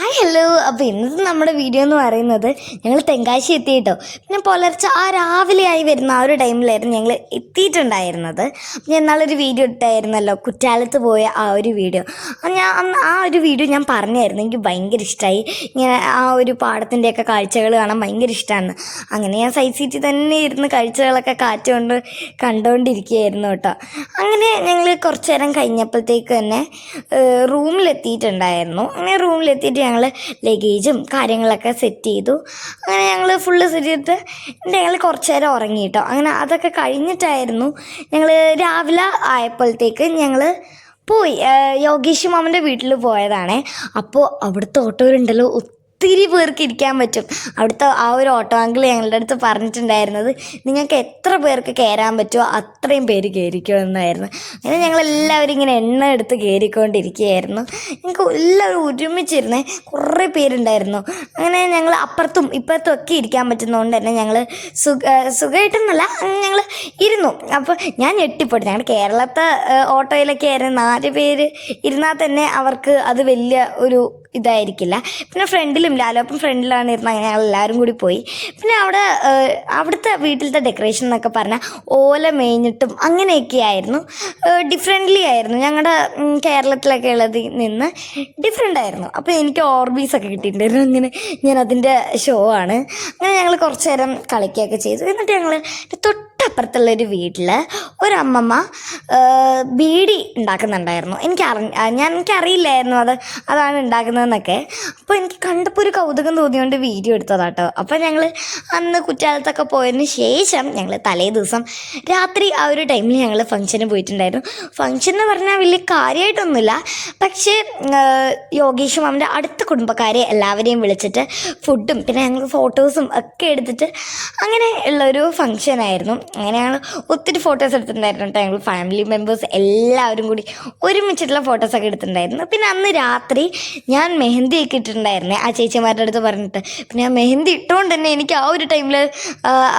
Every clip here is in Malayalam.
ഹായ് ഹലോ അപ്പോൾ ഇന്നത്തെ നമ്മുടെ വീഡിയോ എന്ന് പറയുന്നത് ഞങ്ങൾ തെങ്കാശി എത്തി കേട്ടോ പിന്നെ പുലർച്ചെ ആ രാവിലെ ആയി വരുന്ന ആ ഒരു ടൈമിലായിരുന്നു ഞങ്ങൾ എത്തിയിട്ടുണ്ടായിരുന്നത്. ഞാൻ എന്നാളൊരു വീഡിയോ ഇട്ടായിരുന്നല്ലോ കുറ്റാലത്ത് പോയ ആ ഒരു വീഡിയോ ഞാൻ അന്ന് ആ ഒരു വീഡിയോ ഞാൻ പറഞ്ഞായിരുന്നു. എനിക്ക് ഭയങ്കര ഇഷ്ടമായി ഇങ്ങനെ ആ ഒരു പാടത്തിന്റെയൊക്കെ കാഴ്ചകൾ കാണാൻ ഭയങ്കര ഇഷ്ടമാണ് അങ്ങനെ ഞാൻ സൈഡ് സീറ്റിൽ തന്നെ ഇരുന്ന് കാഴ്ചകളൊക്കെ കാറ്റുകൊണ്ട് കണ്ടുകൊണ്ടിരിക്കുകയായിരുന്നു കേട്ടോ. അങ്ങനെ ഞങ്ങൾ കുറച്ച് നേരം കഴിഞ്ഞപ്പോഴത്തേക്ക് തന്നെ റൂമിലെത്തിയിട്ടുണ്ടായിരുന്നു അങ്ങനെ റൂമിലെത്തിയിട്ട് ഞങ്ങൾ ലഗേജും കാര്യങ്ങളൊക്കെ സെറ്റ് ചെയ്തു. അങ്ങനെ ഞങ്ങൾ ഫുള്ള് സെറ്റ് ചെയ്തിട്ട് ഞങ്ങൾ കുറച്ച് നേരം ഉറങ്ങി കേട്ടോ അങ്ങനെ അതൊക്കെ കഴിഞ്ഞിട്ടായിരുന്നു ഞങ്ങൾ രാവിലെ ആയപ്പോഴത്തേക്ക് ഞങ്ങൾ പോയി. യോഗേഷ് മാമന്റെ വീട്ടിൽ പോയതാണേ. അപ്പോൾ അവിടുത്തെ ഓട്ടോയിലുണ്ടല്ലോ ഒത്തിരി പേർക്ക് ഇരിക്കാൻ പറ്റും. അവിടുത്തെ ആ ഒരു ഓട്ടോ അങ്കിൾ ഞങ്ങളുടെ അടുത്ത് പറഞ്ഞിട്ടുണ്ടായിരുന്നത് നിങ്ങൾക്ക് എത്ര പേർക്ക് കയറാൻ പറ്റുമോ അത്രയും പേര് കയറിക്കോ എന്നായിരുന്നു അങ്ങനെ ഞങ്ങളെല്ലാവരും ഇങ്ങനെ എണ്ണ എടുത്ത് കയറിക്കൊണ്ടിരിക്കുകയായിരുന്നു. ഞങ്ങൾക്ക് എല്ലാവരും ഒരുമിച്ചിരുന്നേ കുറേ പേരുണ്ടായിരുന്നു. അങ്ങനെ ഞങ്ങൾ അപ്പുറത്തും ഇപ്പുറത്തും ഒക്കെ ഇരിക്കാൻ പറ്റുന്നതുകൊണ്ട് തന്നെ ഞങ്ങൾ സുഖ സുഖമായിട്ടെന്നല്ല ഞങ്ങൾ ഇരുന്നു. അപ്പോൾ ഞാൻ ഞെട്ടിപ്പെട്ടു ഞങ്ങളുടെ കേരളത്തെ ഓട്ടോയിലൊക്കെ ആയിരുന്നു നാല് പേര് ഇരുന്നാൽ തന്നെ അവർക്ക് അത് വലിയ ഒരു ഇതായിരിക്കില്ല. പിന്നെ ഫ്രണ്ടിലും ലാലോപ്പം ഫ്രണ്ടിലാണ് ഇരുന്നത് അങ്ങനെ എല്ലാവരും കൂടി പോയി. പിന്നെ അവിടെ അവിടുത്തെ വീട്ടിലത്തെ ഡെക്കറേഷൻ എന്നൊക്കെ പറഞ്ഞാൽ ഓല മേഞ്ഞിട്ടും അങ്ങനെയൊക്കെ ആയിരുന്നു. ഡിഫറെന്റ്ലി ആയിരുന്നു. ഞങ്ങളുടെ കേരളത്തിലൊക്കെ ഉള്ളതിൽ നിന്ന് ഡിഫറെന്റ് ആയിരുന്നു. അപ്പോൾ എനിക്ക് ഓർബീസ് ഒക്കെ കിട്ടിയിട്ടുണ്ടായിരുന്നു. അങ്ങനെ ഞാൻ അതിന്റെ ഷോ ആണ്. അങ്ങനെ ഞങ്ങൾ കുറച്ച് നേരം കളിക്കുകയൊക്കെ ചെയ്തു. എന്നിട്ട് ഞങ്ങൾ തൊട്ടപ്പുറത്തുള്ള ഒരു വീട്ടിൽ ഒരമ്മമ്മ ബീഡി ഉണ്ടാക്കുന്നുണ്ടായിരുന്നു. എനിക്ക് അറി ഞാൻ എനിക്കറിയില്ലായിരുന്നു അത് അതാണ് ഉണ്ടാക്കുന്നതെന്നൊക്കെ. അപ്പോൾ എനിക്ക് കണ്ടപ്പോൾ ഒരു കൗതുകം തോന്നിയോണ്ട് വീഡിയോ എടുത്തതാട്ടോ. അപ്പോൾ ഞങ്ങൾ അന്ന് കുറ്റാലത്തൊക്കെ പോയതിന് ശേഷം ഞങ്ങൾ തലേ ദിവസം രാത്രി ആ ഒരു ടൈമിൽ ഞങ്ങൾ ഫംഗ്ഷന് പോയിട്ടുണ്ടായിരുന്നു. ഫംഗ്ഷൻ എന്ന് പറഞ്ഞാൽ വലിയ കാര്യമായിട്ടൊന്നുമില്ല പക്ഷേ യോഗേഷും മാമിന്റെ അടുത്ത കുടുംബക്കാരെ എല്ലാവരെയും വിളിച്ചിട്ട് ഫുഡും പിന്നെ ഞങ്ങൾ ഫോട്ടോസും ഒക്കെ എടുത്തിട്ട് അങ്ങനെ ഉള്ളൊരു ഫംഗ്ഷൻ ആയിരുന്നു അങ്ങനെ ഞങ്ങൾ ഒത്തിരി ഫോട്ടോസ് എടുത്തിട്ടുണ്ടായിരുന്നു കേട്ടോ ഞങ്ങൾ ഫാമിലി മെമ്പേഴ്സ് എല്ലാവരും കൂടി ഒരുമിച്ചിട്ടുള്ള ഫോട്ടോസൊക്കെ എടുത്തിട്ടുണ്ടായിരുന്നു. പിന്നെ അന്ന് രാത്രി ഞാൻ മെഹന്തി ഒക്കെ ഇട്ടിട്ടുണ്ടായിരുന്നേ. ആ ചേച്ചിമാരുടെ അടുത്ത് പറഞ്ഞിട്ട്. പിന്നെ ആ മെഹന്തി ഇട്ടുകൊണ്ട് തന്നെ എനിക്ക് ആ ഒരു ടൈമിൽ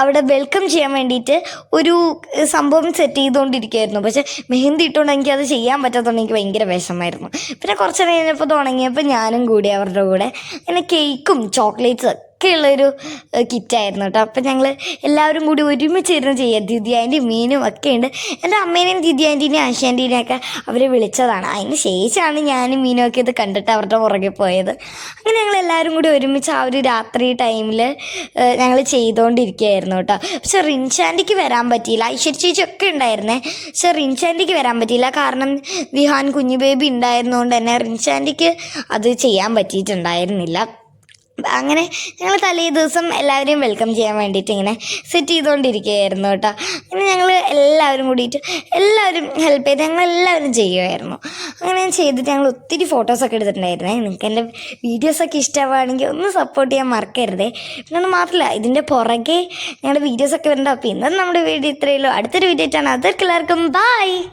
അവിടെ വെൽക്കം ചെയ്യാൻ വേണ്ടിയിട്ട് ഒരു സംഭവം സെറ്റ് ചെയ്തുകൊണ്ടിരിക്കുകയായിരുന്നു പക്ഷേ മെഹന്തി ഇട്ടുകൊണ്ട് അത് ചെയ്യാൻ പറ്റാത്തതുകൊണ്ട് എനിക്ക് ഭയങ്കര വിഷമമായിരുന്നു. പിന്നെ കുറച്ച് കഴിഞ്ഞപ്പോൾ തുടങ്ങിയപ്പോൾ ഞാനും കൂടി അവരുടെ കൂടെ അങ്ങനെ കേക്കും ചോക്ലേറ്റ്സ് ഒക്കെ ഉള്ളൊരു കിറ്റായിരുന്നു കേട്ടോ. അപ്പം ഞങ്ങൾ എല്ലാവരും കൂടി ഒരുമിച്ചിരുന്ന് ദിദി ആന്റി മീനും ഒക്കെ ഉണ്ട് എന്റെ അമ്മേനെയും ദിദി ആന്റീനെയും ആശ ആന്റീനെയും ഒക്കെ അവരെ വിളിച്ചതാണ്. അതിന് ശേഷമാണ് ഞാനും മീനും ഒക്കെ ഇത് കണ്ടിട്ട് അവരുടെ പുറകെ പോയത്. അങ്ങനെ ഞങ്ങൾ എല്ലാവരും കൂടി ഒരുമിച്ച് ആ ഒരു രാത്രി ടൈമിൽ ഞങ്ങൾ ചെയ്തുകൊണ്ടിരിക്കുകയായിരുന്നു കേട്ടോ. പക്ഷെ റിൻഷാന്റിക്ക് വരാൻ പറ്റിയില്ല. ഐശ്വര്യ ചേച്ചി ഒക്കെ ഉണ്ടായിരുന്നേ. പക്ഷെ റിൻഷാന്റിക്ക് വരാൻ പറ്റിയില്ല. കാരണം വിഹാൻ കുഞ്ഞു ബേബി ഉണ്ടായിരുന്നതുകൊണ്ട് തന്നെ റിൻഷാന്റിക്ക് അത് ചെയ്യാൻ പറ്റിയിട്ടുണ്ടായിരുന്നില്ല. അങ്ങനെ ഞങ്ങൾ തലേ ദിവസം എല്ലാവരെയും വെൽക്കം ചെയ്യാൻ വേണ്ടിയിട്ട് ഇങ്ങനെ സെറ്റ് ചെയ്തുകൊണ്ടിരിക്കുകയായിരുന്നു കേട്ടോ. അങ്ങനെ ഞങ്ങൾ എല്ലാവരും കൂടിയിട്ട് എല്ലാവരും ഹെൽപ്പ് ചെയ്ത് ഞങ്ങൾ എല്ലാവരും ചെയ്യുമായിരുന്നു അങ്ങനെ ഞാൻ ചെയ്തിട്ട് ഞങ്ങൾ ഒത്തിരി ഫോട്ടോസൊക്കെ എടുത്തിട്ടുണ്ടായിരുന്നേ. നിങ്ങൾക്ക് എന്റെ വീഡിയോസൊക്കെ ഇഷ്ടമാണെങ്കിൽ ഒന്ന് സപ്പോർട്ട് ചെയ്യാൻ മറക്കരുതേ. പിന്നെ അത് മാത്രമല്ല ഇതിന്റെ പുറകെ ഞങ്ങളുടെ വീഡിയോസൊക്കെ വരുന്നുണ്ട് അപ്പോൾ ഇന്നത്തെ നമ്മുടെ വീഡിയോ ഇത്രയല്ലോ അടുത്തൊരു വീഡിയോ ആയിട്ടാണ്. അതൊക്കെ എല്ലാവർക്കും ബൈ